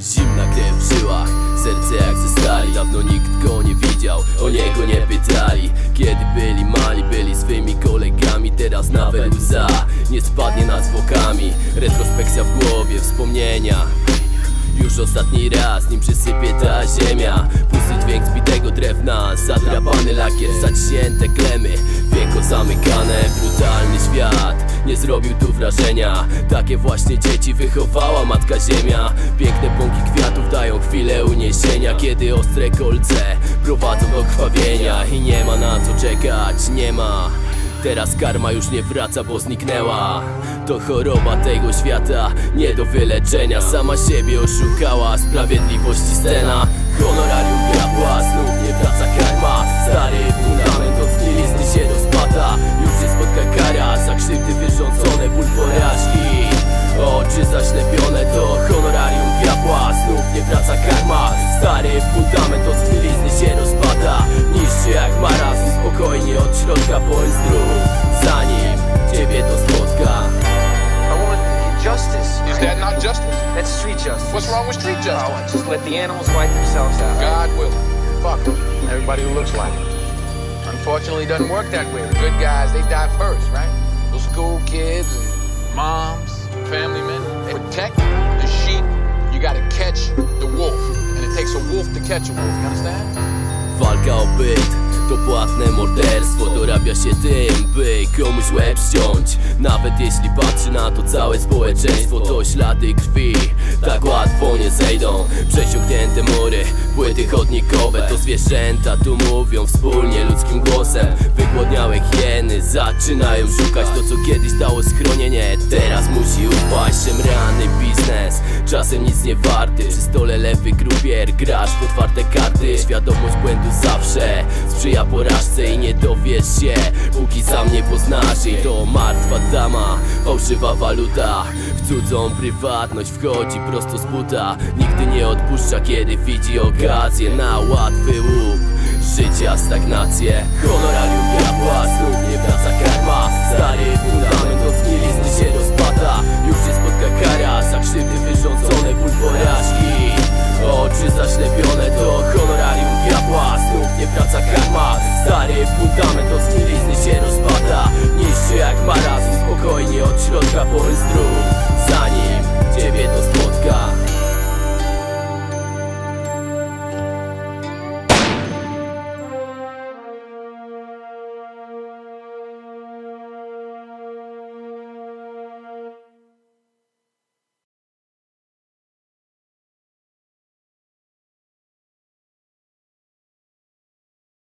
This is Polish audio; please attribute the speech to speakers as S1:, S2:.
S1: Zimna krew w żyłach, serce jak ze stali. Dawno nikt go nie widział, o niego nie pytali. Kiedy byli mali, byli swymi kolegami Teraz nawet łza nie spadnie nad zwłokami. Retrospekcja w głowie, wspomnienia. Już ostatni raz, nim przysypie ta ziemia. Pusty dźwięk zbitego drewna Zadrapany lakier, zaciśnięte klemy. Wieko zamykane, brutalny Nie zrobił tu wrażenia. Takie właśnie dzieci wychowała Matka Ziemia. Piękne pąki kwiatów dają chwilę uniesienia. Kiedy ostre kolce prowadzą do krwawienia I nie ma na co czekać, nie ma. Teraz karma już nie wraca, bo zniknęła. To choroba tego świata, nie do wyleczenia. Sama siebie oszukała, sprawiedliwości scena. Honorarium diabła, znów nie wraca karma
S2: justice.
S3: What's wrong with street justice?
S2: Oh,
S3: justice?
S2: just let the animals fight themselves out.
S3: God will. Fuck 'em. Everybody who looks like 'em. Unfortunately, it doesn't work that way. The good guys, they die first, right? Those school kids and moms, family men, they protect the sheep. You gotta catch the wolf. And it takes a wolf to catch a wolf. You understand?
S1: Walka o byt to płatne morderstwo. Dorabia się tym, by komuś łeb ściąć. Nawet jeśli patrzy na to całe społeczeństwo To ślady krwi tak łatwo nie zejdą. Przesiąknięte mury, płyty chodnikowe To zwierzęta tu mówią wspólnie ludzkim głosem. Wygłodniałe hieny zaczynają szukać To co kiedyś dało schronienie. Teraz musi upaść szemrany biznes. Czasem nic nie warty. Przy stole lewy grupier Grasz w otwarte karty. Świadomość błędu zawsze Sprzyja porażce i nie dowiesz się Póki sam nie poznasz jej. To martwa dama Fałszywa waluta. W cudzą prywatność wchodzi prosto z buta. Nigdy nie odpuszcza kiedy widzi okazję Na łatwy łup. Życia stagnację Honorarium diabła Znów nie wraca karma Stary fundament od się rozpada